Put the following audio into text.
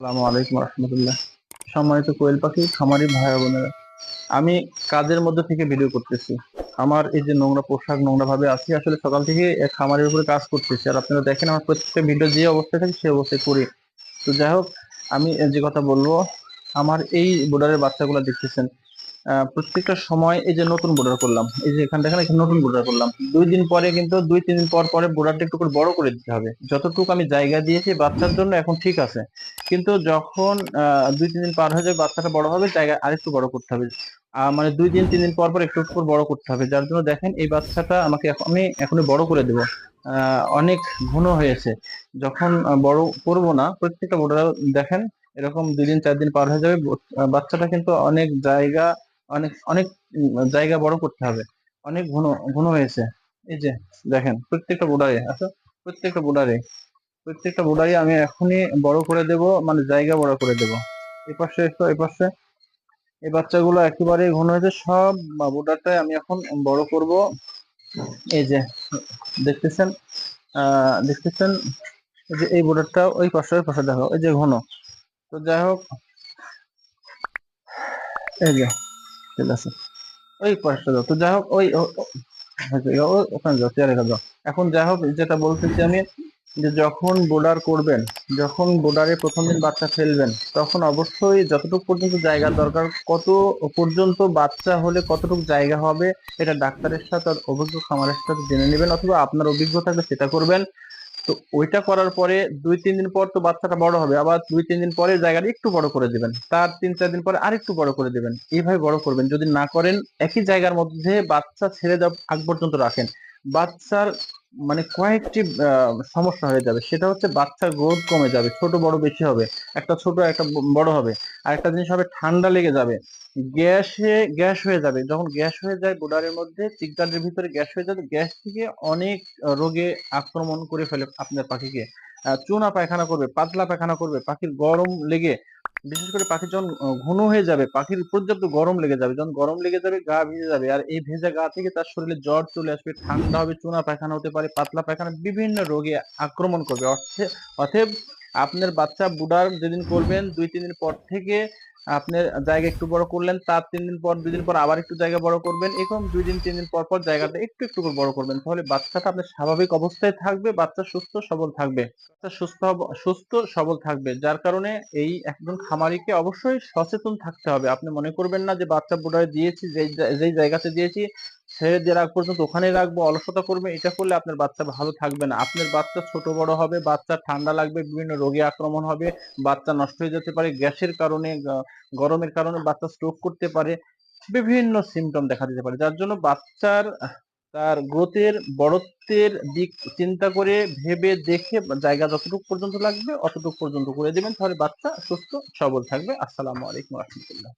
আসসালামু আলাইকুম রহমতুল্লাহ। সম্মানিত কোয়েল পাখি, খামারি ভাই বোনেরা, আমি কাজের মধ্যে থেকে ভিডিও করতেছি। আমার এই যে নোংরা পোশাক নোংরা ভাবে আছি, আসলে সকাল থেকে খামারের উপরে কাজ করতেছি। আর আপনারা দেখেন, আমার প্রত্যেকটা ভিডিও যে অবস্থায় থাকে সেই অবস্থায় করি। তো যাই হোক, আমি যে কথা বলব, আমার এই বোর্ডারের বাচ্চাগুলো দেখতেছেন। প্রত্যেকটা সময় এই যে নতুন বোর্ডার করলাম, এই যে এখান দেখেন এখানে নতুন বোর্ডার করলাম। দুই দিন পরে কিন্তু, দুই, তিন দিন পর পরে বোর্ডারটা একটু করে বড় করে দিতে হবে। যতটুকু আমি জায়গা দিয়েছি বাচ্চার জন্য এখন ঠিক আছে। কিন্তু যখন দুই, তিন দিন পার হয়ে যাবে বাচ্চাটা বড় হবে, জায়গা আরেকটু বড় করতে হবে। মানে দুই দিন, তিন দিন পর পর একটু একটু বড় করতে হবে। যার জন্য দেখেন এই বাচ্চাটা আমাকে আমি এখনই বড় করে দেবো। অনেক ঘন হয়েছে। যখন বড় করব না, প্রত্যেকটা বড় দেখেন, এরকম দুই দিন, চার দিন পার হয়ে যাবে, বাচ্চাটা কিন্তু অনেক জায়গা অনেক অনেক জায়গা বড় করতে হবে। অনেক ঘন ঘন হয়েছে। এই যে, দেখেন, প্রত্যেকটা বোর্ডারে আচ্ছা প্রত্যেকটা বোর্ডারে প্রত্যেকটা বোর্ডারই আমি এখনই বড় করে দেব মানে জায়গা বড় করে দেব। এই পাশে একটু এই বাচ্চাগুলো একেবারে ঘন হয়েছে, সব বোর্ডারটাই আমি এখন বড় করব। এই যে, দেখতেছেন দেখতেছেন যে, এই বোর্ডারটা ওই পাশে ওই পাশে, দেখো, এই যে ঘন। তো যাই হোক, এই যে ঠিক আছে। ওই পাশটা দাও। তো যাই হোক, ওই, ও- ওখানে যাও চেয়ারে যাও এখন যাই হোক, যেটা বলতেছি আমি যে যখন বোর্ডার করবেন, যখন বোর্ডারে প্রথম দিন বাচ্চা ফেলবেন, তখন অবশ্যই যতটুকু পর্যন্ত জায়গা দরকার, কত পর্যন্ত বাচ্চা হলে কতটুকু জায়গা হবে, এটা ডাক্তারের সাথে অভিজ্ঞ খামারের সাথে জেনে নেবেন, অথবা আপনার অভিজ্ঞতা থাকলে সেটা করবেন। তো ওইটা করার পরে দুই, তিন দিন পর তো বাচ্চাটা বড় হবে। আবার দুই, তিন দিন পরে জায়গাটা একটু বড় করে দিবেন। তার তিন, চার দিন পরে আরেকটু বড় করে দিবেন। এইভাবে বড় করবেন। যদি না করেন, একই জায়গার মধ্যে বাচ্চা ছেড়ে দেওয়া আগ পর্যন্ত রাখেন। বাচ্চার মানে কয়েকটি সমস্যা হয়ে যাবে। সেটা হচ্ছে বাচ্চার গ্রোথ কমে যাবে, ছোট বড় বেশি হবে, একটা ছোট, একটা বড় হবে। আর একটা জিনিস হবে ঠান্ডা লেগে যাবে। গ্যাসে, গ্যাস হয়ে যাবে। যখন গ্যাস হয়ে যায় বোর্ডারের মধ্যে, চিকদারের ভিতরে গ্যাস হয়ে যাবে, গ্যাস থেকে অনেক রোগে আক্রমণ করে ফেলে আপনার পাখিকে। চুনা পায়খানা করবে, পাতলা পায়খানা করবে, পাখির গরম লেগে বিশেষ করে পাখি যখন ঘন হয়ে যাবে, পাখির পর্যাপ্ত গরম লেগে যাবে, যখন গরম লেগে যাবে, গা ভিজে যাবে, আর এই ভেজা গা থেকে তার শরীরে জ্বর চলে আসবে, ঠান্ডা হবে, চুনা পায়খানা হতে পারে, পাতলা পায়খানা, বিভিন্ন রোগে আক্রমণ করবে। অর্থে- অতএব আপনার বাচ্চা বুডার যেদিন করবেন দুই, তিন দিন পর থেকে আপনার জায়গা একটু বড় করলেন, তার তিন দিন পর, দুই দিন পর আবার একটু জায়গা বড় করবেন। এরকম দুই দিন, তিন দিন পর পর জায়গাটা একটু একটু করে বড় করবেন। তাহলে বাচ্চাটা আপনার স্বাভাবিক অবস্থায় থাকবে, বাচ্চা সুস্থ, সবল থাকবে। বাচ্চা সুস্থ সুস্থ, সবল থাকবে। যার কারণে এই একজন খামারিকে অবশ্যই সচেতন থাকতে হবে। আপনি মনে করবেন না যে বাচ্চা বুড়ায় দিয়েছি, যেই যেই জায়গাতে দিয়েছি ছেড়ে দিয়ে রাখ পর্যন্ত ওখানে রাখব, অলসতা করবে, এটা করলে আপনার বাচ্চা ভালো থাকবে না। আপনার বাচ্চা ছোট বড় হবে, বাচ্চা ঠান্ডা লাগবে, বিভিন্ন রোগে আক্রমণ হবে, বাচ্চা নষ্ট হয়ে যেতে পারে, গ্যাসের কারণে গরমের কারণে বাচ্চা স্ট্রোক করতে পারে, বিভিন্ন সিমটম দেখা দিতে পারে। যার জন্য বাচ্চার, তার গ্রোথের বড়ত্বের দিক চিন্তা করে ভেবে দেখে জায়গা যতটুকু পর্যন্ত লাগবে, অতটুকু পর্যন্ত করে দেবেন, তাহলে বাচ্চা সুস্থ, সবল থাকবে। আসসালামু আলাইকুম রহমতুল্লাহ।